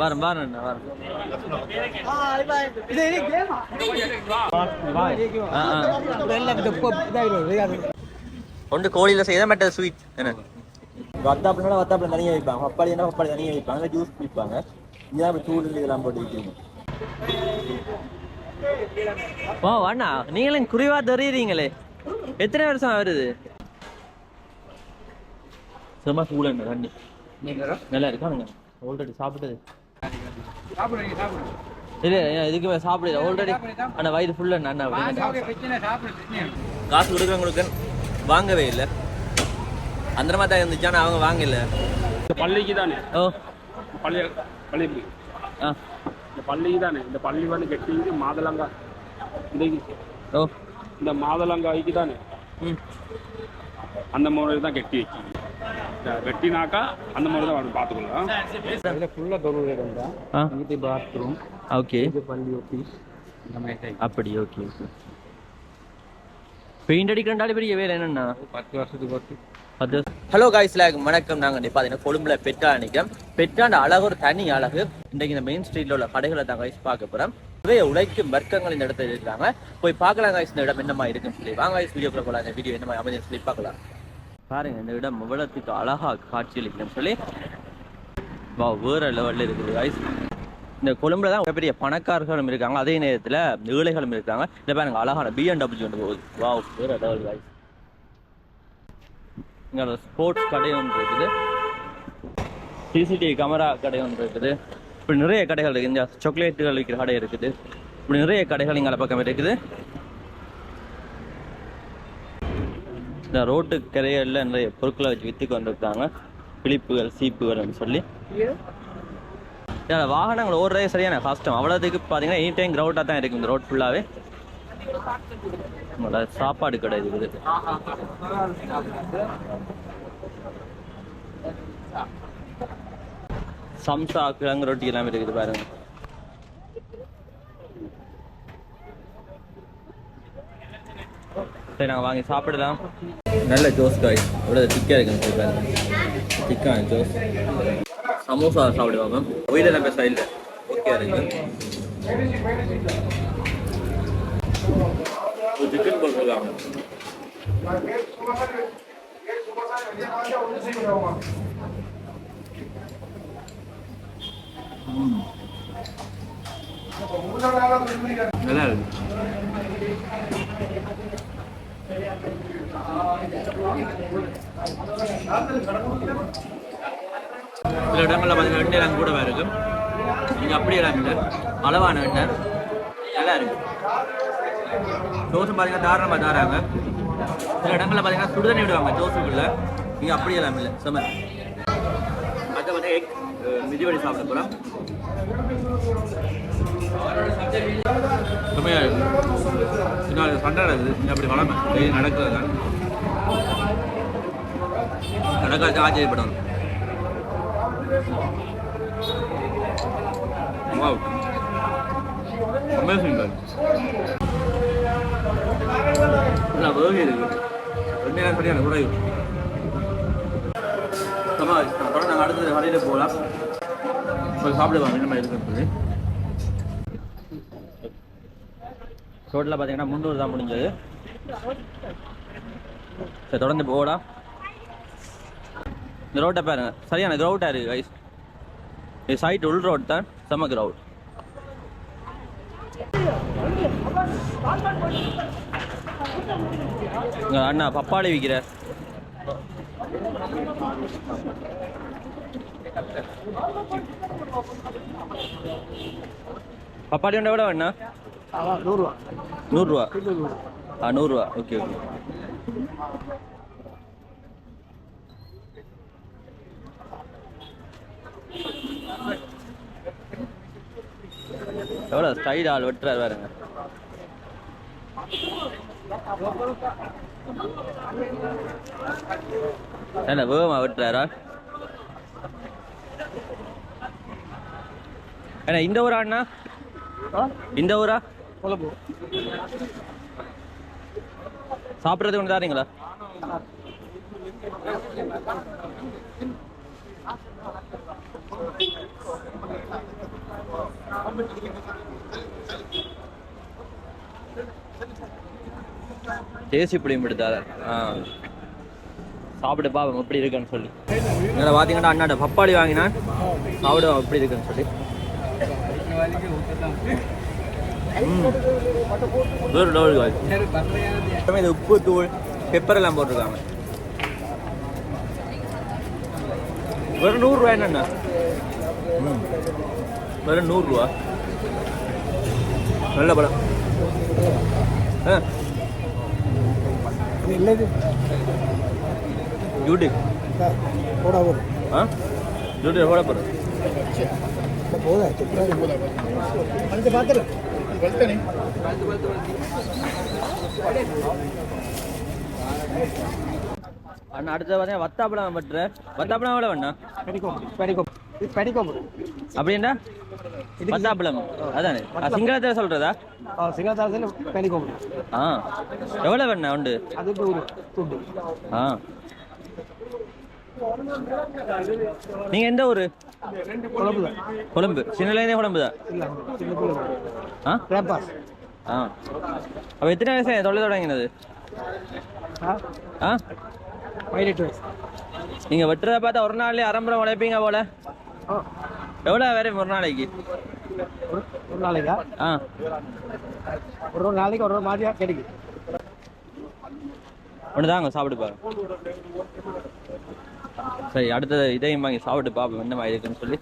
வரும் வரும் வரும். ஒன்று கோழியில் செய்த மற்ற ஸ்வீட் என்ன? வத்தாப்புனா வத்தாப்புல தனியாக வைப்பாங்க. பப்பாளினா பப்பாளி தனியாக வைப்பாங்க. ஜூஸ் குடிப்பாங்க. இங்கே தான் சூடு இதெல்லாம் போட்டு வைக்கிறீங்க ஓ அண்ணா நீங்களும் குறைவா தெரியுறீங்களே எத்தனை வருஷம் வருது? சும்மா சூடுங்க தண்ணி. நல்லா இருக்கானுங்க ஆல்ரெடி சாப்பிட்டது. இல்ல இதுக்கு மேல சாப்பிடுது ஆல்ரெடி அண்ணா வயிறு ஃபுல்லா அண்ணா காசு கொடுக்குறவங்களுக்கு வாங்கவே இல்லை. அந்த மாதிரி தான் இருந்துச்சு ஆனா அவங்க வாங்கல. இந்த பள்ளிக்கு தானே? ஓ. பள்ளி பள்ளிக்கு. ஆ. இந்த பள்ளிக்கு தானே? இந்த பள்ளி வந்து கெட்டி மாதளங்கா இந்த ஓ. இந்த மாதளங்காய்க்கு தானே? ம். அந்த முறையில் தான் கெட்டி வைக்கி இந்த வெட்டினாக்கா அந்த முறை தான் வந்து பார்த்துக்கலாம் இதில் ஃபுல்லாக தொழில் இருந்தால் ஆ. இது பாத்ரூம் ஓகே. இது பள்ளி ஆஃபீஸ் இந்த மாதிரி அப்படி ஓகே ஓகே. பெயிண்ட் அடிக்கிறண்டாலே பெரிய வேலை என்னண்ணா பத்து வருஷத்துக்கு ஒரு அது ஹலோ காய்ஸ்ல வணக்கம். நாங்க இன்னைக்கு பார்த்தீங்கன்னா கொழும்புல பெட்டா நிற்கிறோம் பெட்டாண்ட அழகு ஒரு தனி அழகு. இன்றைக்கு இந்த மெயின் ஸ்ட்ரீட்ல உள்ள கடைகளை தான் காய்ஸ் பார்க்க போறோம். நிறைய உழைக்கும் வர்க்கங்கள் இந்த இடத்துல இருக்காங்க. போய் பார்க்கலாம் காய்ஸ் இந்த இடம் என்னமா இருக்குன்னு சொல்லி. வாங்க காய்ஸ் வீடியோக்குள்ள போகலாம் இந்த வீடியோ என்னமா அமைஞ்சு சொல்லி பார்க்கலாம். பாருங்க இந்த இடம் இவ்வளத்துக்கு அழகா காட்சியளிக்கணும்னு சொல்லி. வா வேற லெவல்ல இருக்குது காய்ஸ் இந்த கொழும்புல தான் பெரிய பணக்காரர்களும் இருக்காங்க. அதே நேரத்துல ஏழைகளும் இருக்காங்க. இந்த பாருங்க அழகான பிஎன்டபிள்யூ ஒன்று போகுது. வா வேற லெவல் காய்ஸ் இங்கே ஸ்போர்ட்ஸ் கடை ஒன்று இருக்குது. சிசிடிவி கேமரா கடை ஒன்று இருக்குது. இப்படி நிறைய கடைகள் இருக்குது. இந்த சாக்லேட்டுகள் விற்கிற கடை இருக்குது. இப்படி நிறைய கடைகள் இங்கே பக்கம் இருக்குது. இந்த ரோட்டு கரையில் நிறைய பொருட்களை வச்சு விற்று கொண்டிருக்காங்க. கிளிப்புகள் சீப்புகள்னு சொல்லி. ஏன்னா வாகனங்கள் ஓடுறதே சரியான கஷ்டம். அவ்வளோதுக்கு பார்த்தீங்கன்னா எனி டைம் க்ரௌட்டாக தான் இருக்குது இந்த ரோட் ஃபுல்லாகவே சாப்பாடு கடை இருக்குது சம்சா கிழங்கு ரொட்டி எல்லாமே இருக்குது பாருங்க. சரி நாங்கள் வாங்கி சாப்பிடலாம். நல்ல ஜோஸ் காய் எவ்வளோ திக்காக இருக்குன்னு சொல்லி பாருங்க. திக்கான ஜோஸ். சமோசா சாப்பிடுவாங்க ஒயில நம்ம சைடில் ஓகே இருக்கு. சிக்கன் போட்டுருக்காங்க நல்லா இருக்கு. சில இடங்களில் பார்த்தீங்கன்னா எண்ணெய் எல்லாம் கூடவே இருக்கு நீங்கள் அப்படி எல்லாம் இல்லை. அளவான எண்ணெய். நல்லா இருக்கும் தோசை பார்த்தீங்கன்னா தாராளமாக தாராங்க. சில இடங்களில் பார்த்தீங்கன்னா சுடுதண்ணி விடுவாங்க தோசைக்குள்ள நீங்கள் அப்படி எல்லாம் இல்லை. செம. அதை வந்து எக் மிதிவடி சாப்பிட போகிறோம் செம்மையா இருக்கு. சண்டை நடக்குது அப்படி வளமை டெய்லி நடக்கிறது தான் நடக்காது ஆச்சரியப்படணும் Wow. Amazing guys. நல்லா வேகி இருக்கு ரெண்டு நேரம் சரியான குறைவு சமா தொடர்ந்து நாங்கள் அடுத்தது கடையில் போகலாம். போய் சாப்பிடுவாங்க என்ன மாதிரி இருக்குன்னு டோட்டலாக பார்த்தீங்கன்னா முந்நூறு தான் முடிஞ்சது. சரி தொடர்ந்து போகலாம் இந்த ரோட்டை பாருங்க. சரியான கிரவுட்டாக இருக்குது கைஸ் இது சைட் உள் ரோட் தான் செம்ம கிரவுட் இங்க அண்ணா பப்பாளி விற்கிற பப்பாளி உண்டை விட வேணா நூறுரூவா நூறுரூவா ஆ நூறுரூவா ஓகே ஓகே. எவ்வளோ ஸ்டைல் ஆள் வெட்டுறாரு பாருங்க. என்ன வேகமா வெட்டுறாரா? என்ன இந்த ஊரா அண்ணா? இந்த ஊரா? சாப்பிட்றது ஒன்று தாரீங்களா? தேசி புளியும் எடுத்தாரு ஆ. சாப்பிட்டு பாவம் எப்படி இருக்குன்னு சொல்லி. இதில் பார்த்தீங்கன்னா அண்ணாட்ட பப்பாளி வாங்கினான் சாப்பிடுவோம் எப்படி இருக்குன்னு சொல்லி. லெவல் காய் அப்புறமே இது உப்பு தூள் பெப்பர் எல்லாம் போட்டிருக்காங்க வெறும் நூறுரூவா என்னண்ணா வெறும் நூறுரூவா நல்ல படம் ஆ என்னது யூடியூப் போடா போதும் ஆ யூடியூப் எவ்வளோ போகிறேன் போதா பார்த்துல அண்ணா அடுத்தது பார்த்தீங்கன்னா வத்தாப்பழம் பட்டுற வத்தாப்பழம் எவ்வளோ வேணா பெரிக்கோம் இது பெரிக்கோம் அப்படின்னா வத்தாப்பழம். அதானே. சிங்களத்தில் சொல்கிறதா சிங்கத்தாரத்தில் பெரிக்கோம் ஆ. எவ்வளோ வேணா உண்டு? அது துண்டு. ஆ. நீங்கள் எந்த ஊர்? குழம்பு. தான் கொழும்பு சின்னலேருந்தே கொழும்பு தான் ஆ? ரேப்பாஸ் ஆ. அப்போ எத்தனை வயசு தொழில் தொடங்கினது? ஆ? பதினெட்டு வயசு. நீங்கள் வெட்டுறத பார்த்தா ஒரு நாள்லயே அரம்பரம் உழைப்பீங்க போல. எவ்வளோ வேறு ஒரு நாளைக்கு? ஒரு ஒரு நாளைக்கா? ஆ. ஒரு ஒரு நாளைக்கு ஒரு ஒரு மாதிரியாக கிடைக்கும் ஒன்று தாங்க சாப்பிட்டு பாருங்க. சரி அடுத்தது இதையும் வாங்கி சாப்பிட்டு பார்ப்போம் என்ன இருக்குன்னு சொல்லி.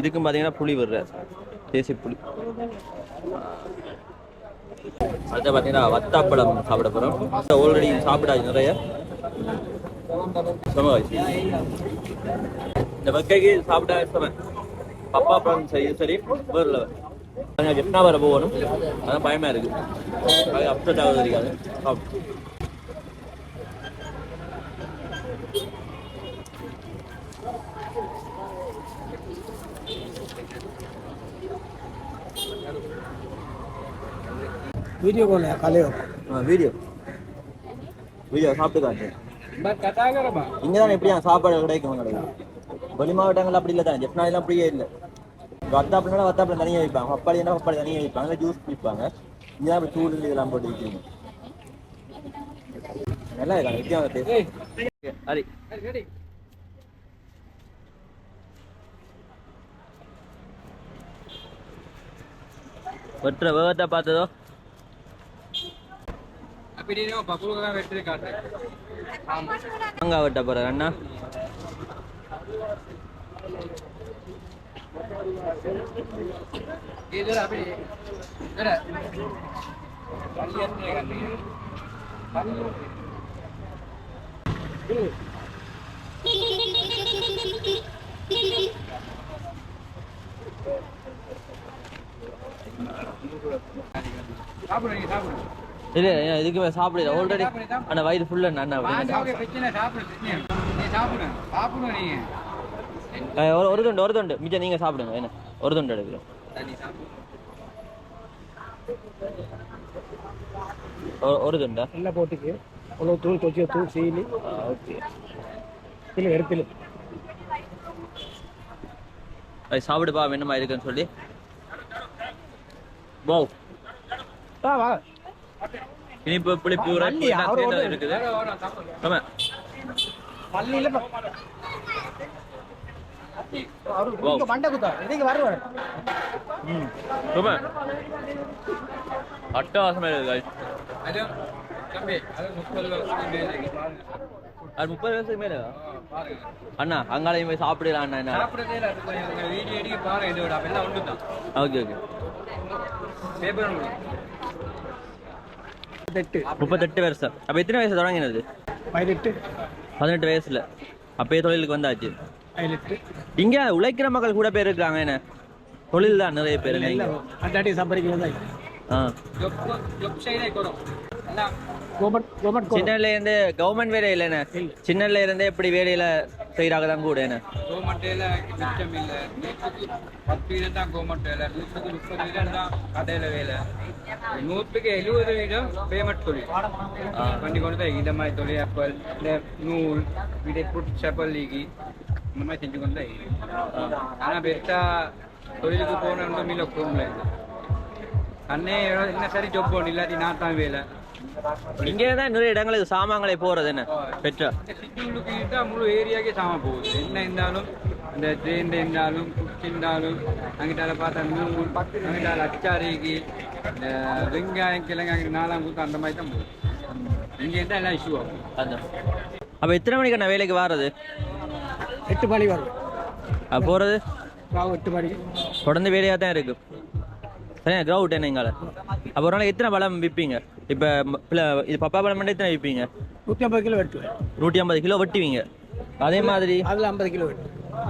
இதுக்கும் பார்த்தீங்கன்னா புளி வர்ற தேசி புளி. அடுத்து பார்த்தீங்கன்னா வத்தாப்பழம் சாப்பிட போகிறோம் ஆல்ரெடி சாப்பிடாது நிறைய. செம இந்த வக்கைக்கு சாப்பிட செம. பப்பா பழம் சரி சரி வேறு கொஞ்சம் ஜெப்னா வர போகணும். அதான் பயமா இருக்கு. அது அப்செட் ஆகுது இருக்காது சாப்பிட்டு வீடியோ கால் காலையோ? வீடியோ. வீடியோ சாப்பிட்டு காட்டு இங்கே தான் எப்படியா சாப்பாடு கிடைக்கும் கிடைக்கும் வெளி மாவட்டங்கள் அப்படி இல்லை தான். ஜெப்னாலாம் அப்படியே இல்லை. வத்தாப்பினா வத்தாப்பில் தனியாக வைப்பாங்க. பப்பாளினா பப்பாளி தனியாக வைப்பாங்க. ஜூஸ் குடிப்பாங்க. தான் இப்படி சூடு இதெல்லாம் போட்டு வைக்கிறீங்க நல்லா இருக்காங்க வித்தியாசம் ஹரி வெட்டுற வேகத்தை பார்த்ததோ? மாங்காய் வெட்ட போற அண்ணா. இல்ல இதுக்கு மேல ஆல்ரெடி அந்த வயிறு ஃபுல்லா அண்ணா அஹ் ஒரு ஒரு துண்டு ஒரு துண்டு. மிச்சம் நீங்க சாப்பிடுங்க என்ன? ஒரு துண்டு எடுக்கிறோம் ஒரு- ஒரு துண்டா? எல்லாம் போட்டுக்கு. அவ்வளோ தூள் கொச்சிய தூள் சீனி. ஓகே. இல்லை எடுப்பில் அது சாப்பிடுப்பா என்னமா இருக்குன்னு சொல்லி. போ. ஆ வா. இனிப்பு புளிப்பு இருக்குது. பள்ளியில் Wow. மண்டை குத்தா இதுக்கு வருவார் ம் ரொம்ப அட்டகாசமா. அது முப்பது வயசுக்கு மேல அண்ணா அங்காலையும் போய் சாப்பிடலாம் அண்ணா என்ன ஓகே ஓகே முப்பத்தெட்டு வருஷம் அப்ப எத்தனை வயசு தொடங்கினது பதினெட்டு பதினெட்டு வயசுல அப்பயே தொழிலுக்கு வந்தாச்சு இங்க உழைக்கிற மக்கள் கூட பேர் இருக்காங்க என்ன? தொழில் தான் நிறைய பேர் சம்பாதிக்கிறது கவர்மெண்ட் சின்னல இருந்து கவர்மெண்ட் வேலை இல்லைண்ணே சின்னல இருந்தே இப்படி வேலையில செய்கிறாங்க தான் கூட என்ன? மிச்சம் இல்லை. நூற்றுக்கு பத்து வீதம் தான் கோமட்டையில நூற்றுக்கு முப்பது வீதம் தான் கடையில வேலை. நூற்றுக்கு எழுபது வீதம் பேமெண்ட் தொழில். பண்ணி கொண்டு இந்த மாதிரி தொழில் அப்பல் இந்த நூல் விதை புட் செப்பல் லீகி இந்த மாதிரி செஞ்சு கொண்டு தான் இருக்கு. ஆனா பெருசா தொழிலுக்கு போகணுன்னு மீல போகல அண்ணே என்ன சரி ஜொப் போகணும் இல்லாட்டி நான் தான் வேலை. இங்கே தான் நிறைய இடங்களுக்கு சாமான்களை போறது என்ன? பெற்றா உள்ளுக்கு முழு ஏரியாக்கே சாம போகுது. என்ன இருந்தாலும் இந்த ட்ரெயின் இருந்தாலும் குச்சி இருந்தாலும் அங்கிட்டால பார்த்தா நூல் அங்கிட்டால அச்சாரிக்கு இந்த வெங்காயம் கிழங்கு நாலாம் கூத்து அந்த மாதிரி தான் போகுது. இங்கே இருந்தால் எல்லாம் இஷ்யூ ஆகும். அதான். அப்போ எத்தனை மணிக்கு நான் வேலைக்கு வாரது எட்டு மணி வரும். போகிறது எட்டு மணிக்கு தொடர்ந்து வேலையாக தான் இருக்கு. சரியா? கிரவுட் என்ன எங்கால அப்போ ஒரு நாளைக்கு எத்தனை பழம் விற்பீங்க? இப்போ இது பப்பா பழம் மட்டும் எத்தனை விற்பீங்க? நூற்றி ஐம்பது கிலோ வெட்டுவேன். நூற்றி ஐம்பது கிலோ வெட்டுவீங்க. அதே மாதிரி? அதில் ஐம்பது கிலோ வெட்டு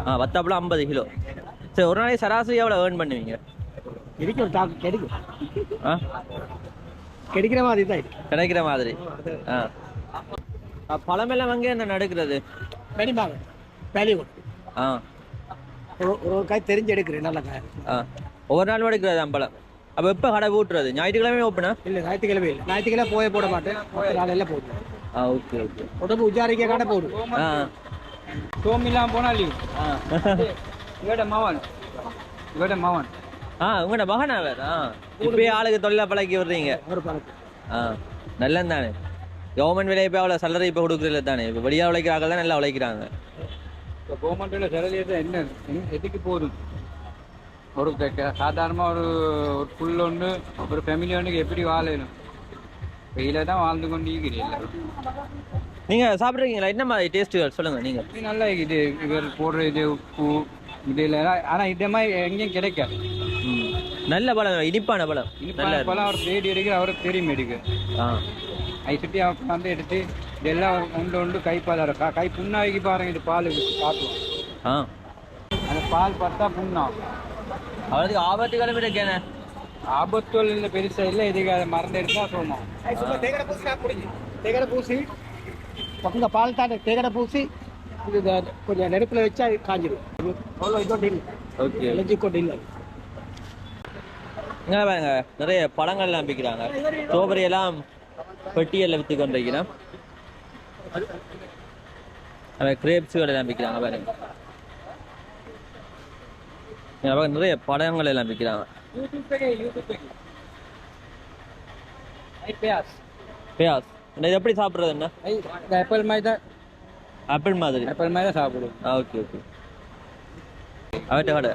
ஆ வத்தாப்பழம் ஐம்பது கிலோ. சரி ஒரு நாளைக்கு சராசரி எவ்வளோ ஏர்ன் பண்ணுவீங்க? கிடைக்கும் தாக்கு கிடைக்கும். ஆ? கிடைக்கிற மாதிரி தான் கிடைக்கிற மாதிரி. ஆ. பழமெல்லாம் அங்கே என்ன நடக்கிறது. வெடிப்பாங்க வேலையை கொடு. ஆ. ஒரு ஒரு காய் தெரிஞ்சு எடுக்கிறேன் நல்ல காய். ஆ. ஒவ்வொரு நாளும் எடுக்கிறது பழம் அப்போ எப்போ கடை ஊட்டுறது? ஞாயிற்றுக்கிழமை ஓப்பனா? இல்லை ஞாயிற்றுக்கிழமை இல்லை. ஞாயிற்றுக்கிழமை போய போட மாட்டேன். நாளையில போடுவேன். ஆ ஓகே ஓகே. உடம்பு உஜாரிக்க கடை போடு. ஆ. இல்லாமல் போனால் லீவ். ஆ. இவட மவன் இவட மவன் ஆ உங்களோட மகனா வேற? ஆ. இப்பயே ஆளுக்கு தொழிலா பழக்கி விடுறீங்க. ஒரு பழக்கம். ஆ. நல்லது தானே கவர்மெண்ட் வேலையை இப்போ அவ்வளோ சல்லரை இப்போ கொடுக்குறதில்ல தானே? இப்போ வெளியாக உழைக்கிறாங்க தான் நல்லா உழைக்கிறாங்க. இப்போ கவர்மெண்ட்டில் செலவு என்ன? எதுக்கு போகுது? ஒரு சாதாரணமாக ஒரு ஒரு புல் ஒன்று ஒரு ஃபேமிலி ஒன்றுக்கு எப்படி வாழணும்? வெயில தான் வாழ்ந்து கொண்டு இருக்கிறீங்க நீங்கள் சாப்பிட்றீங்களா என்ன மாதிரி டேஸ்ட்டுகள் சொல்லுங்கள் நீங்கள் நல்லா இது இவர் போடுற இது உப்பு இது இல்லை. ஆனால் இதே மாதிரி எங்கேயும் கிடைக்காது. நல்ல பழம் இனிப்பான பழம். இனிப்பான பழம் அவர் தேடி எடுக்க அவருக்கு தெரியும் எடுக்க ஆ. அதை சுற்றி அவர் வந்து எடுத்து இதெல்லாம் உண்டு உண்டு கை பால் இருக்கா கை புண்ணாகி பாருங்க இது பால் காட்டுவோம் ஆ. அந்த பால் பார்த்தா புண்ணாகும் அவளுக்கு ஆபத்து கிளம்பி இருக்கேனே ஆபத்துகள் இல்லை பெருசாக இல்லை இதுக்கு அதை மறந்து எடுத்தா சோமம் சும்மா தேகடை பூசி பக்கம் பால் தாண்ட தேகடை பூசி இது இந்த கொஞ்சம் நெருப்பில் வச்சா காஞ்சிடும் அவ்வளோ இதோட இல்லை ஓகே. கொண்டு இல்லை இங்கே பாருங்க நிறைய பழங்கள்லாம் விற்கிறாங்க ஸ்ட்ராபெரி எல்லாம் பெட்டியில் விற்று கொண்டிருக்கிறான் அவன் கிரேப்ஸுகள் எல்லாம் விற்கிறாங்க பாருங்க. நிறைய படங்கள் எல்லாம் விற்கிறாங்க. இது எப்படி சாப்பிடுறது என்ன ஆப்பிள் மாதிரி தான். ஆப்பிள் மாதிரி. ஆப்பிள் மாதிரி தான் சாப்பிடுவோம். ஓகே ஓகே அவட்ட கடை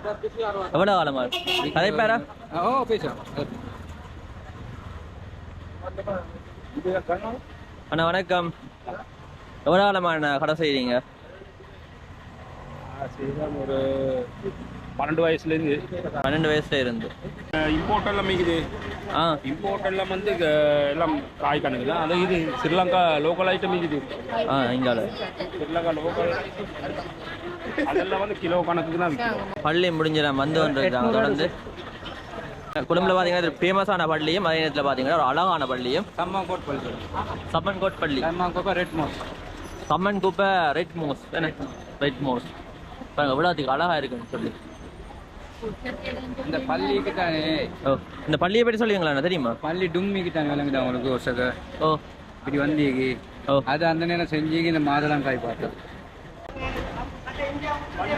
அவட ஆளமா அதே பேரா? ஓ பேசுகிறேன் அண்ணா வணக்கம். எவ்வளோ காலமா அண்ணா கடை செய்கிறீங்க ஒரு பன்னெண்டு வயசுலேருந்து. பன்னெண்டு வயசுல இருந்து. இம்போர்ட் எல்லாம் இருக்குது. ஆ. இம்போர்ட் எல்லாம் வந்து எல்லாம் காய் கணக்கு தான் இது ஸ்ரீலங்கா லோக்கல் ஐட்டம் இருக்குது. ஆ இங்கால. ஸ்ரீலங்கா லோக்கல் அதெல்லாம் வந்து கிலோ கணக்குக்கு தான் பள்ளி முடிஞ்ச நான் வந்து வந்துருக்காங்க தொடர்ந்து. குடும்பத்தில் பார்த்தீங்கன்னா ஃபேமஸான பள்ளியும் அதே நேரத்தில் பார்த்தீங்கன்னா ஒரு அழகான பள்ளியும். சம்மா கோட் பல்சு சம்மன் கோட் பள்ளி. சம்மா கோப்பா ரெட் மோஸ் சம்மன் குப்பை ரெட் மோஸ் என்ன? ரெட் மோஸ் பாருங்க விழாத்துக்கு அழகா இருக்குன்னு சொல்லி. இந்த பள்ளிக்கு தானே ஓ இந்த பள்ளியை பற்றி சொல்லுவீங்களா தெரியுமா? பள்ளி டும்மிக்கு தானே விளங்குது ஒரு சக ஓ. இப்படி வந்தீங்க ஓ. அது அந்த நேரம் செஞ்சீங்க இந்த மாதளம் காய் பார்த்தோம்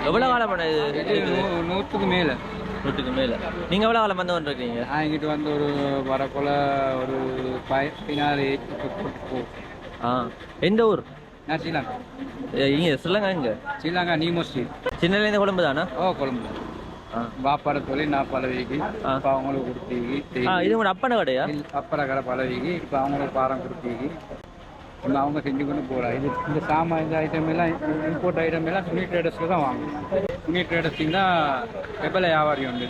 எவ்வளோ இது இது? நூ- நூற்றுக்கு மேலே. நூற்றுக்கு மேலே. நீங்கள் எவ்வளோ காலம் வந்து கொண்டிருக்கீங்க நான் இங்கிட்டு வந்து ஒரு வரக்குள்ள ஒரு பதினாறு ஆ. எந்த ஊர்? நான் ஸ்ரீலங்கா. இங்கே சொல்லுங்க இங்கே ஸ்ரீலங்கா நீமோ ஸ்ட்ரீட் சின்னலேருந்து கொழும்பு தானே ஓ கொழும்பு. ஆ. பாப்பாட தொழில் நான் பழவிக்கு. இப்போ அவங்களுக்கு கொடுத்தீங்க இது உங்களோட அப்பன கடையா? அப்பற கடை பழவிக்கு இப்போ அவங்களுக்கு பாரம் கொடுத்தீங்க இப்போ அவங்க செஞ்சு கொண்டு போகிறாங்க இது இந்த சாமான் இந்த ஐட்டம் எல்லாம் இம்போர்ட் ஐட்டம் எல்லாம் துணி ட்ரேடர்ஸில் தான் வாங்கணும் துணி ட்ரேடர்ஸிங் தான் வெப்பல வியாபாரி உண்டு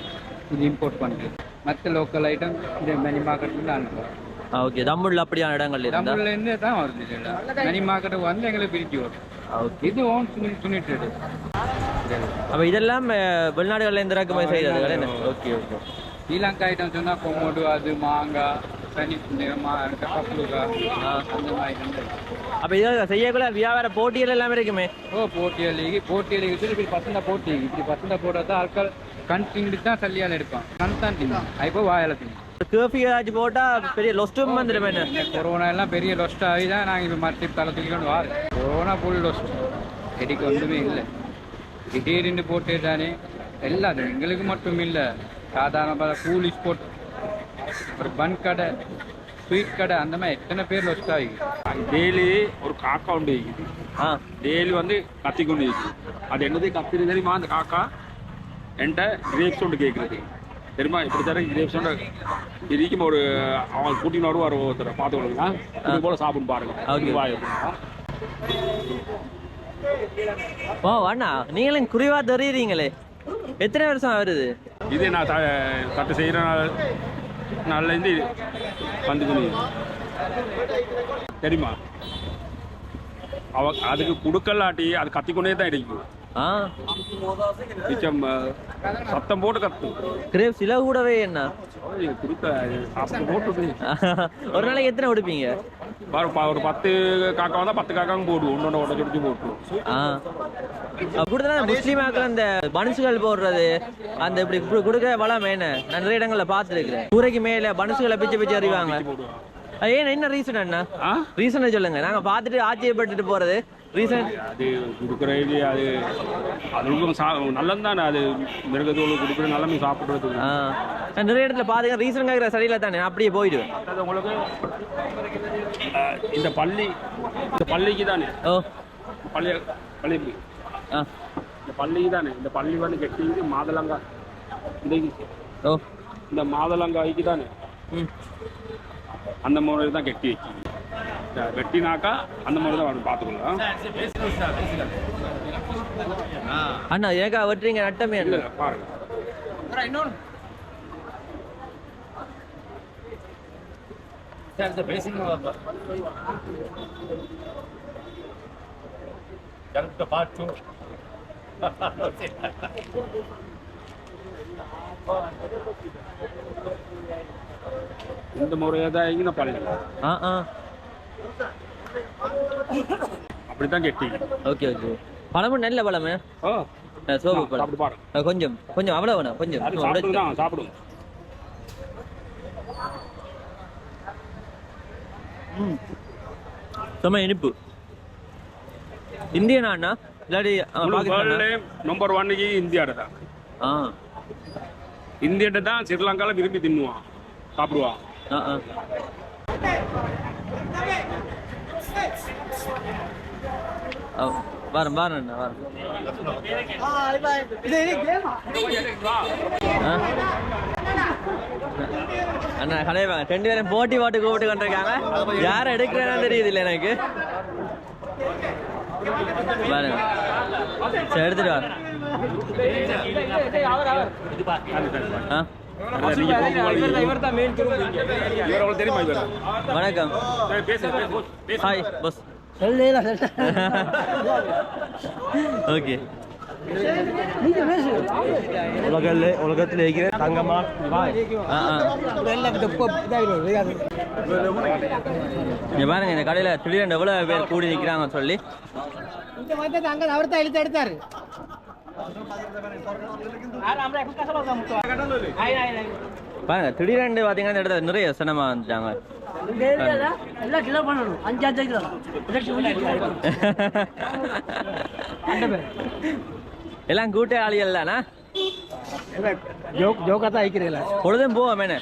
இது இம்போர்ட் பண்ணுறது மற்ற லோக்கல் ஐட்டம் இந்த மணி மார்க்கெட்டில் அனுப்புகிறோம் ஆ ஓகே தமிழ்ல அப்படியான இடங்கள் இருந்தா? தமிழ்லேருந்து தான் வருது மணி மார்க்கெட்டுக்கு வந்து எங்களுக்கு பிரித்து வரும். ஓகே இது ஓன் துணி துணி ட்ரேடு அப்ப இதெல்லாம் வெளிநாடுகள்ல இருந்து இறக்குமதி செய்யறது ஓகே ஓகே ஸ்ரீலங்கா ஐட்டம் சொன்னால் கொமோடு அது மாங்காய் அப்ப இதை செய்யக்குள்ள வியாபார போட்டிகள் எல்லாமே இருக்குமே. ஓ போட்டியல் போட்டியல் இப்படி பசங்க போட்டி. இப்படி பசங்க போடுறதா ஆட்கள் கண் திண்டு தான் சல்லியால் எடுப்பான். கண் தான் தின்னும் இப்போ வாயில கேஃபி ஏதாச்சும் போட்டா பெரிய என்ன? இந்த கொரோனா எல்லாம் பெரிய லொஸ்ட் ஆகி தான் நாங்கள் இப்போ மறுத்து தலை தூக்கிக்கொண்டு வாரு கொரோனா ஃபுல் லொஸ்ட் எடிக்கு ஒன்றுமே இல்லை. திடீர்னு போட்டே தானே எல்லாரும் எங்களுக்கு மட்டும் இல்லை. சாதாரண கூலி ஸ்போர்ட் ஒரு பன் கடை ஸ்வீட் கடை அந்த மாதிரி எத்தனை பேர் ஆகி டெய்லி ஒரு காக்கா உண்டு ஆ. டெய்லி வந்து கத்திக்கொண்டு இருக்குது அது என்னது கத்திரி தெரியுமா அந்த காக்கா? என்கிட்ட கிரேப்ஸ் ஒன்று கேட்குறது தெரியுமா? இப்படி தர கிரேப்ஸ் ஒன்று இருக்கும் ஒரு அவங்க கூட்டின்னு வருவார் ஒருத்தர் பார்த்து கொடுங்க இது போல சாப்பிடும் பாருங்க. ஓ அண்ணா நீங்களும் குறைவா தெரியுறீங்களே. எத்தனை வருஷம் வருது இது? நான் தட்டு செய்கிற நாள் நாள்லேருந்து வந்து தெரியுமா? அவ அதுக்கு கொடுக்கலாட்டி அது கத்திக்கொண்டே தான் இருக்கும் சத்தம் போட்டு கத்து. கிரேப் சில கூடவே என்ன? போட்டு ஒரு நாளைக்கு எத்தனை உடுப்பீங்க? ஒரு பத்து காக்கா வந்தா பத்து காக்காவும் போடுவோம். ஒன்னொன்று உடச்சு உடச்சு போட்டுருவோம். கொடுத்தா முஸ்லீம் ஆக்கள் அந்த பனுசுகள் போடுறது அந்த இப்படி கு- கொடுக்க வளம் என்ன? நான் நிறைய இடங்கள்ல பார்த்துருக்கிறேன். கூரைக்கு மேல பனுசுகளை பிச்சு பிச்சு அறிவாங்க ஏன் என்ன ரீசன் அண்ணா ரீசனை சொல்லுங்க. நாங்க பார்த்துட்டு ஆச்சரியப்பட்டுட்டு போறது. ரீசன்? அது கொடுக்குறது அது அது சா நல்லதானே அது மிருகத்தோடு கொடுக்குற நல்லமே சாப்பிட்றது ஆ. நான் நிறைய இடத்துல பாத்துக்க ரீசன் கேட்குற சரியில்லை தானே அப்படியே போயிடுவேன் அது உங்களுக்கு அஹ், இந்த பள்ளி இந்த பள்ளிக்கு தானே. ஓ. பள்ளி பள்ளிக்கு ஆ. இந்த பள்ளிக்கு தானே இந்த பள்ளி வந்து கெட்டி மாதளங்காய் இந்த ஓ. இந்த மாதளங்காய்க்கு தானே. ம். அந்த முறை தான் கெட்டி வைக்கி இந்த வெட்டினாக்கா அந்த முறை தான் வந்து பார்த்துக்கலாம் அண்ணா ஏக்கா வெட்டுறீங்க நட்டமே இல்லை பாருங்க. இந்த முறையாக தான் இங்கே பள்ளி ஆ ஆ. அப்படி தான் கெட்டி. Okay okay. பழமும் நல்ல பழமே? ஓ சோப்பு பழம். கொஞ்சம் கொஞ்சம் அவ்வளோ வேணாம் கொஞ்சம். தான் சாப்பிடுங்க சும்மா இனிப்பு. இந்தியனா அண்ணா? இல்லாடி நம்பர் ஒன்னுக்கு இந்தியாட்ட தான். ஆ. இந்தியாட்ட தான் ஸ்ரீலங்கால விரும்பி தின்னுவான். சாப்பிடுவான். ஆ ஆ ஆ, வரேன் வரேன் அண்ணா வரேன் ஆ? அண்ணா கடையை வாங்க ரெண்டு பேரும் போட்டி போட்டு கூப்பிட்டு கொண்டிருக்காங்க. யாரை எடுக்கிறேன்னு தெரியுது இல்லை எனக்கு. பாருங்க. சரி எடுத்துட்டு வாங்க வணக்கம். ஹாய் பஸ் ஓகே உலகில் உலகத்தில் இருக்கிற ஆ இங்க பாருங்க இந்த கடையில திடீர்னு எவ்வளவு பேர் கூடி நிக்கிறாங்கன்னு சொல்லி. இந்த வந்து அங்க அவர் தான் இழுத்து எடுத்தாரு. பாருங்க திடீர்னு பாத்தீங்கன்னா இந்த இடத்துல நிறைய சினிமா வந்துட்டாங்க. எல்லாம் கிலோ பண்ணணும் அஞ்சு கிலோ எல்லாம் கூட்டாளிகள் தானா? ஜோக்கா தான் ஐக்கிறீங்களா பொழுதும் போவோம் மேனே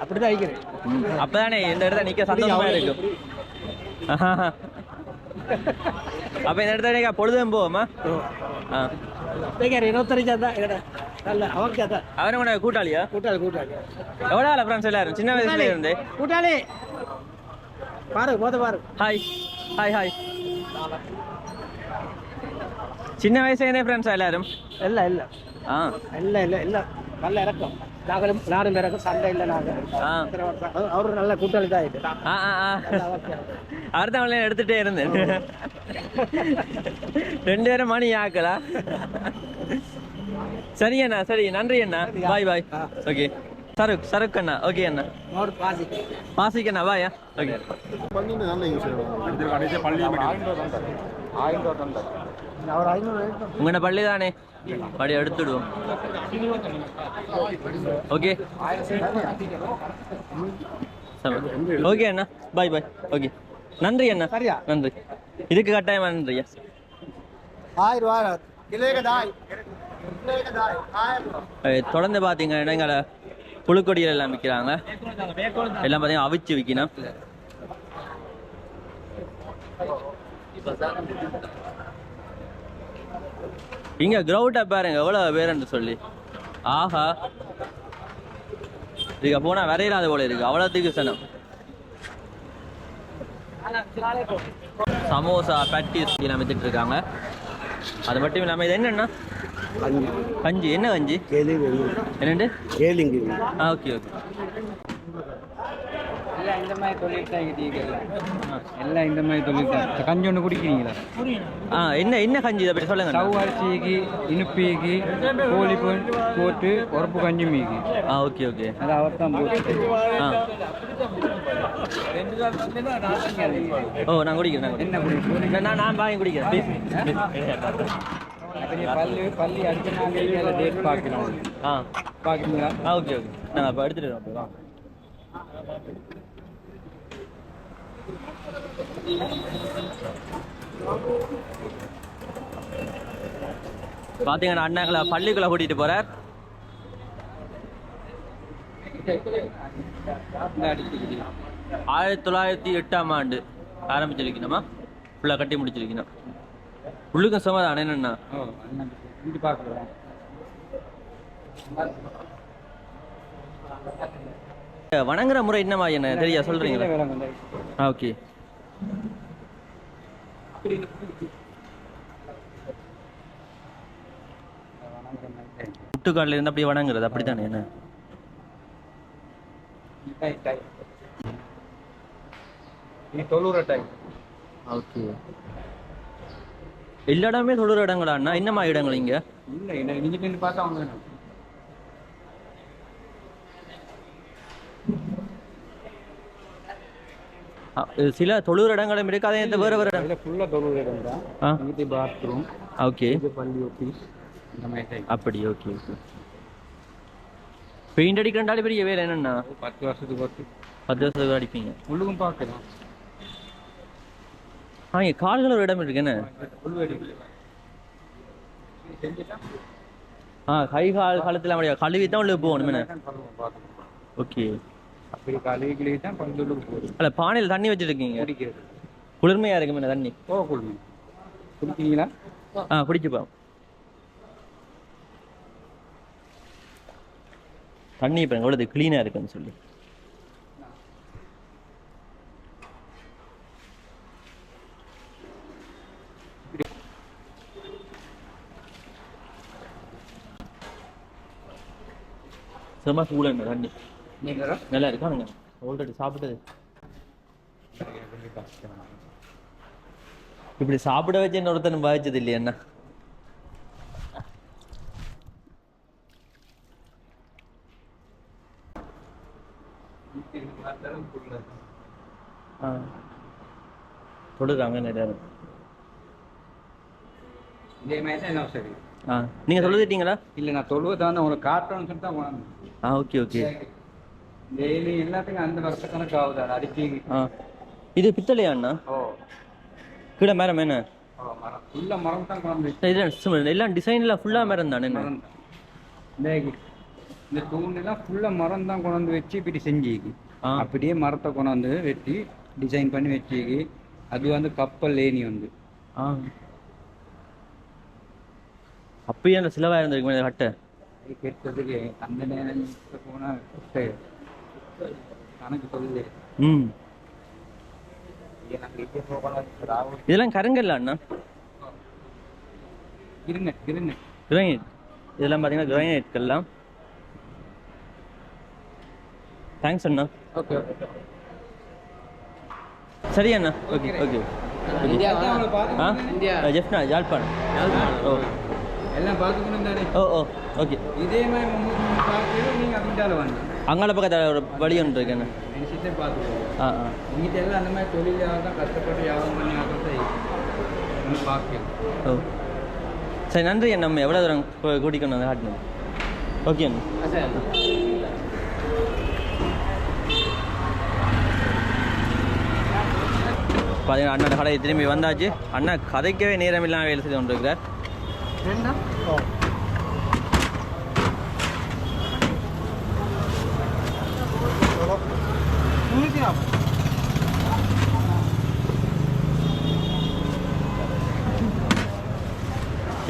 அப்படிதான் ஐக்கிறேன் அப்பதானே இந்த இடத்துல நிக்க சந்தோஷமா இருக்கும் அப்ப இந்த இடத்துல பொழுதும் போவோமா ஆ. இருபத்தஞ்சா தான் எங்கட நல்ல அவருக்கு தான் அவரும் கூட கூட்டாளியா? கூட்டாளி கூட்டாளி. எவ்வளோ ஆள ஃப்ரெண்ட்ஸ் எல்லாரும்? சின்ன வயசுல இருந்து. கூட்டாளி. பாரு போத பாரு. ஹாய் ஹாய் ஹாய் சின்ன வயசுலேருந்தே ஃப்ரெண்ட்ஸா எல்லாரும்? இல்ல இல்ல. ஆ. இல்ல இல்ல இல்ல. நல்ல இறக்கம். நாங்களும் நானும் இறக்கம் சண்டை இல்லை நாங்கள். ஆ. இத்தனை வருஷம். அவரு- அவரு நல்ல கூட்டாளி தான் ஆயிட்டு ஆ ஆ ஆ. அவர் தான் எடுத்துட்டே இருந்தேன். ரெண்டு பேரும் மணி ஆக்கலா? சரி அண்ணா சரி. நன்றி அண்ணா. பாய் பாய் ஓகே சரக் சரக்கு அண்ணா. ஓகே அண்ணா. நோடு பாசி. பாசிக்கு அண்ணா வாயா ஓகே உங்களோட பள்ளி தானே? படி எடுத்துடுவோம். ஓகே ஓகே அண்ணா. பாய் பாய் ஓகே நன்றி அண்ணா. சரியா? நன்றி. இதுக்கு கட்டாயமா ஆயிரம் ரூபாய் அஹ் தொடர்ந்து பார்த்தீங்கன்னா எங்களை புழுக்கொடிகள் எல்லாம் விற்கிறாங்க. எல்லாம் பார்த்தீங்கன்னா அவிச்சு விற்கணும் இங்க கிரவுண்டை பாருங்க எவ்வளவு பேருன்னு சொல்லி. ஆஹா. இதுக்கு போனா வரையிலாத போல இருக்கு. அவ்வளோத்துக்கு சனம் சமோசா பேட்டிஸ் எல்லாம் வித்துட்டு இருக்காங்க. அது மட்டும் இல்லாம இது என்னன்னா? கஞ்சி. என்ன கஞ்சி? என்னண்டு ஓகே ஓகே. எல்லாம் இந்த மாதிரி தொழில் தான் எல்லாம் இந்த மாதிரி தொழில் தான் கஞ்சி ஒன்று குடிக்கிறீங்களா? ஆ என்ன என்ன கஞ்சி? பற்றி சொல்லுங்க ஸ்டவ் அரிசிக்கு இனிப்பிக்கு கோழி போட்டு உரப்பு கஞ்சி மீக்கு ஆ ஓகே ஓகே. அது அவர் தான் போட்டு. ஆ. ஓ நான் குடிக்கிறேன் என்ன குடிக்கிறேன். நான் நான் வாங்கி குடிக்கிறேன். பல்லு பள்ளி அடுத்த நாள் டேட் பார்க்கணும். ஆ. பார்க்குறீங்களா? ஆ ஓகே ஓகே. நான் அப்போ எடுத்துட்டு வரேன் அப்போ வா. பார்த்தீங்கன்னா அண்ணாக்களை பள்ளிக்குள்ள இந்த அடிச்சுக்கிறீங்க ஆயிரத்தி தொள்ளாயிரத்தி எட்டாம் ஆண்டு ஆரம்பிச்சிருக்கணுமா? ஃபுல்லாக கட்டி முடிச்சிருக்கணும். உள்ளுக்கும் என்னண்ணா அண்ணா இங்கே பார்க்கலாம் வணங்குற முறை என்னமா என்ன தெரியா? சொல்றீங்களா? வேற ஓகே முட்டுக்காலில் இருந்து அப்படியே வணங்குறது அப்படித்தானே என்ன? ஓகே. எல்லா இடமே தொழுற இடங்களா அண்ணா? என்னமா இடங்கள் இங்க? இல்லை நின்று பார்த்தா அவங்க சில தொழுற இடங்களும் இருக்கு. அதே இந்த வேற வேற இடம். ஃபுல்லாக தொண்ணூறு இடம் தான். இது பாத்ரூம் ஓகே. இது பள்ளி ஆஃபீஸ் இந்த மாதிரி அப்படி ஓகே ஓகே. பெயிண்ட் அடிக்கிறண்டாலே பெரிய வேலை என்னண்ணா பத்து வருஷத்துக்கு ஒருத்தி பத்து வருஷத்துக்கு அடிப்பீங்க. உள்ளுக்கும் பார்க்கலாம் ஆ கால்கள் ஒரு இடம் இருக்கு என்ன? ஆ கை கால் காலத்தில் முடியாது கழுவி தான் உள்ள போகணும் என்ன? ஓகே. அப்படி கழுவி தான் உள்ளுக்கு போகுது அல்ல பானையில் தண்ணி வச்சிருக்கீங்க? குடிக்கிறது. குளிர்மையா இருக்கு என்ன தண்ணி? போக குடிங்க குடிக்கிறீங்களா? ஆ குடிச்சுப்பா. தண்ணி இப்போ எவ்வளவு க்ளீனாக இருக்குன்னு சொல்லி. செம்ம சூழல் தண்ணி. நீங்கள்? நல்லா இருக்கானுங்க ஆல்ரெடி சாப்பிட்டது? இப்படி சாப்பிட வச்சு இன்னொருத்தன் பாதிச்சது இல்லையா என்ன? தொடுறாங்க நிறையா நீங்க சொல்லிட்டீங்களா இல்லை நான் தொழுவை தான் உங்களுக்கு காட்டணும்னு சொல்லிட்டு தான் ஓகே ஓகே. டெய்லி எல்லாத்துக்கும் அந்த வருஷ கணக்கு ஆகுது ஆ. இது பித்தளையா அண்ணா? ஓ. கீழே மேரம் என்ன? மரம். ஃபுல்லாக மரம் தான் குழம்பு இதெல்லாம் எல்லாம் டிசைன்லாம் ஃபுல்லாக மேரம் தானே மரம் தான். இந்த இந்த தூண் எல்லாம் ஃபுல்லாக மரம் தான் கொண்டு வந்து வச்சு இப்படி செஞ்சுக்கு. அப்படியே மரத்தை கொண்டு வந்து வெட்டி டிசைன் பண்ணி வச்சுக்கு. அது வந்து கப்பல் லேனி வந்து. அப்பயே அந்த சிலவா இருந்திருக்கு இந்த கட்டை? கெட்டதுக்கு அந்த நேரம் போனால் ம். இதெல்லாம் கருங்கல்ல அண்ணா? கிரைனைட் இதெல்லாம் பார்த்தீங்கன்னா கிரைனைட் எல்லாம் தேங்க்ஸ் அண்ணா ஓகே சரி அண்ணா. Okay okay Jaffna Yalpanam. ஓ. எல்லாம் பார்த்துக்கணும் தானே? ஓ ஓ ஓகே. இதே மாதிரி பார்க்கணும் நீங்கள் அப்படின்ட்டால வாங்க அங்கால பக்கத்தில் ஒரு வழி ஒன்று இருக்கு என்ன? என் சிஸ்டம் பார்த்துக்கோங்க ஆ ஆ. இங்கிட்ட எல்லாம் அந்த மாதிரி தொழிலாக தான் கஷ்டப்பட்டு வியாபாரம் பண்ணி ஆகிறத பார்க்கல. ஓ. சரி நன்றி நம்ம எவ்வளோ தூரம் கூ- கூட்டிக் கொண்டு வந்து காட்டணும்? ஓகே பார்த்தீங்கன்னா அண்ணன் கடை திரும்பி வந்தாச்சு. அண்ணா கதைக்கவே நேரம் இல்லாமல் வேலை செய்து கொண்டிருக்கிறார். ஓ முன்னூற்றி நாற்பது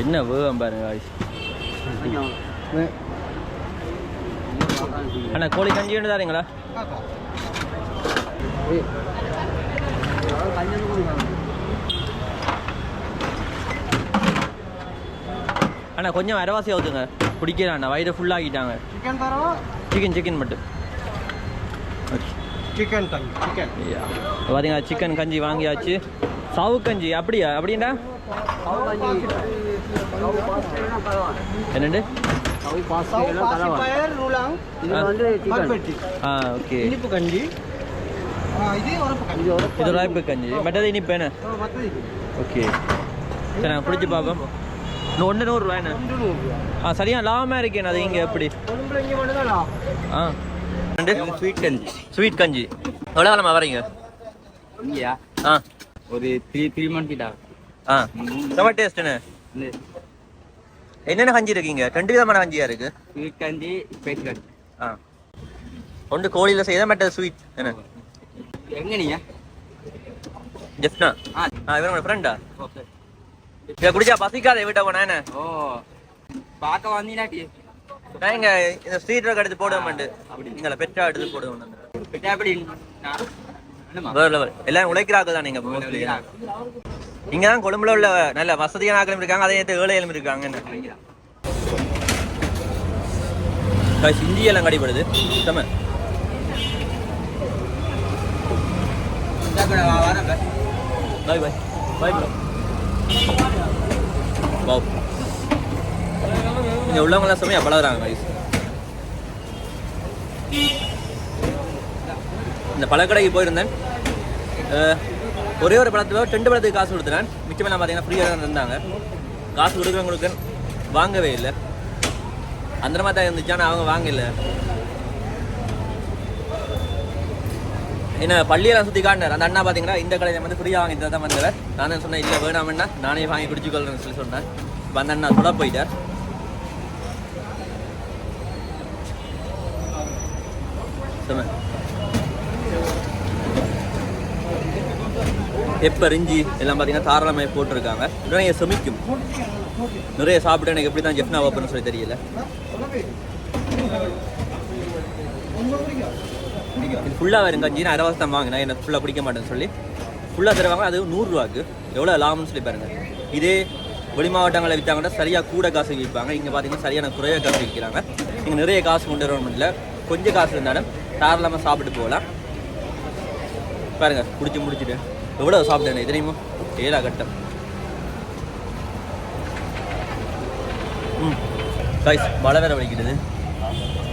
என்ன வேகம் பாருங்க. அண்ணா கோழி கஞ்சி ஒன்று தாரீங்களா அண்ணா கொஞ்சம் அரவாசி ஆகுதுங்க பிடிக்கிறேன் அண்ணா வயிறு ஃபுல்லாகிட்டாங்க சிக்கன் தரவா? சிக்கன் சிக்கன் மட்டும். சிக்கன் சிக்கன் பார்த்தீங்களா சிக்கன் கஞ்சி வாங்கியாச்சு. சாவு கஞ்சி அப்படியா? அப்படின்டா என்னண்டு ஆ ஓகே. இனிப்பு கஞ்சி. ஆ, இது உரப்பு கஞ்சி. இது ராய்ப்பு கஞ்சி. மற்றது இனிப்பு என்ன? ஓகே. சரி நான் குடிச்சு பார்ப்போம். இன்னும் ஒன்று நூறுரூவா என்ன? ரெண்டு நூறு ஆ சரியா? லாபமாக இருக்கேன் அது இங்கே எப்படி? ஆ. ரெண்டு? ஸ்வீட் கஞ்சி. ஸ்வீட் கஞ்சி. எவ்வளோ காலமாக வரீங்க? இல்லையா ஆ. ஒரு த்ரீ த்ரீ மந்த் கிட்ட. ஆ. செம்ம டேஸ்ட்டுண்ணே என்னென்ன கஞ்சி இருக்கீங்க? ரெண்டு விதமான கஞ்சியா இருக்கு? ஸ்வீட் கஞ்சி ஸ்பைஸ் கஞ்சி. ஆ. ஒன்று கோழியில் செய்த மற்ற ஸ்வீட் என்ன? எங்க நீங்க? ஜெஃப்னா? ஆ. ஆ இவரோட ஃப்ரெண்டா இதை குடிச்சா பசிக்காத வீட்டை போனா என்ன? ஓ பார்க்க வந்தீங்களாட்டி இங்க இந்த ஸ்ட்ரீட் ரோக் எடுத்து போட மாட்டேன் அப்படி. நீங்கள பெற்றா எடுத்து எப்படி? என்னமா வேற லெவல். எல்லாரும் உழைக்கிறாங்க தான் நீங்க mostly. இங்க தான் கொழும்புல உள்ள நல்ல வசதியான ஆக்களும் இருக்காங்க. அதே நேரத்தில் ஏழைகளும் இருக்காங்க. இஞ்சி எல்லாம் கடிப்படுது வரேன் பாய் பாய் பாய் ப்ரோ வாவ் இங்கே உள்ளவங்களாம் செம்மையா பழகுறாங்க guys. இந்த பழக்கடைக்கு போயிருந்தேன். ஒரே ஒரு பழத்துல ரெண்டு பழத்துக்கு காசு கொடுத்துறேன் மிச்சமெல்லாம் பார்த்தீங்கன்னா ஃப்ரீயாக தான் இருந்தாங்க. காசு கொடுக்குறவங்களுக்கு வாங்கவே இல்லை. அந்த மாதிரி தான் இருந்துச்சு ஆனால் அவங்க வாங்கல. என்ன பள்ளியெல்லாம் சுற்றி காட்டினார். அந்த அண்ணா பார்த்தீங்கன்னா இந்த கடையில் வந்து ஃப்ரீயாக வாங்கி தான் வந்தவர். நானே சொன்னேன் இல்லை வேணாமண்ணா நானே வாங்கி குடிச்சுக்கொள்றேன்னு சொல்லி சொன்னேன். இப்போ அந்த சுட போயிட்டார் எப்போ ரிஞ்சி? எல்லாம் பார்த்தீங்கன்னா தாராளமாக போட்டிருக்காங்க. நிறைய செமிக்கும். நிறைய சாப்பிட்டு எனக்கு எப்படி தான் ஜெஃப்னா வைப்பேன்னு சொல்லி தெரியல. இது ஃபுல்லாக வரும் கஞ்சி நான் அரவாசி வாங்கினேன் எனக்கு ஃபுல்லாக பிடிக்க மாட்டேன்னு சொல்லி. ஃபுல்லாக தருவாங்க. அது நூறுரூவாக்கு. எவ்வளோ லாபம்னு சொல்லி பாருங்கள் இதே வெளி மாவட்டங்களில் விற்றாங்கன்னா சரியாக கூட காசு விற்பாங்க. இங்கே பார்த்தீங்கன்னா சரியான குறைய காசு விற்கிறாங்க. இங்கே நிறைய காசு கொண்டு வரணும் இல்லை. கொஞ்சம் காசு இருந்தாலும் தாராளமாக சாப்பிட்டு போகலாம். பாருங்கள் குடிச்சு முடிச்சுட்டு. எவ்வளோ சாப்பிட்டேன் தெரியுமா ஏழா கட்டம். ம். கைஸ் மழை வேறு வலிக்கிறது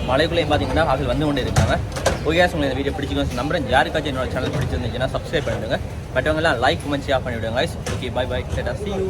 மலைக்குள்ளேயும் பார்த்தீங்கன்னா ஆட்கள் வந்து கொண்டே இருக்காங்க. ஓகே உங்களுக்கு இந்த வீடியோ பிடிச்சிக்கணும் நம்புறேன். யாருக்காச்சும் என்னோட சேனல் பிடிச்சிருந்துச்சுன்னா சப்ஸ்கிரைப் பண்ணிடுங்க. மற்றவங்க எல்லாம் லைக் கமெண்ட் ஷேர் பண்ணிவிடுங்க guys okay bye bye see you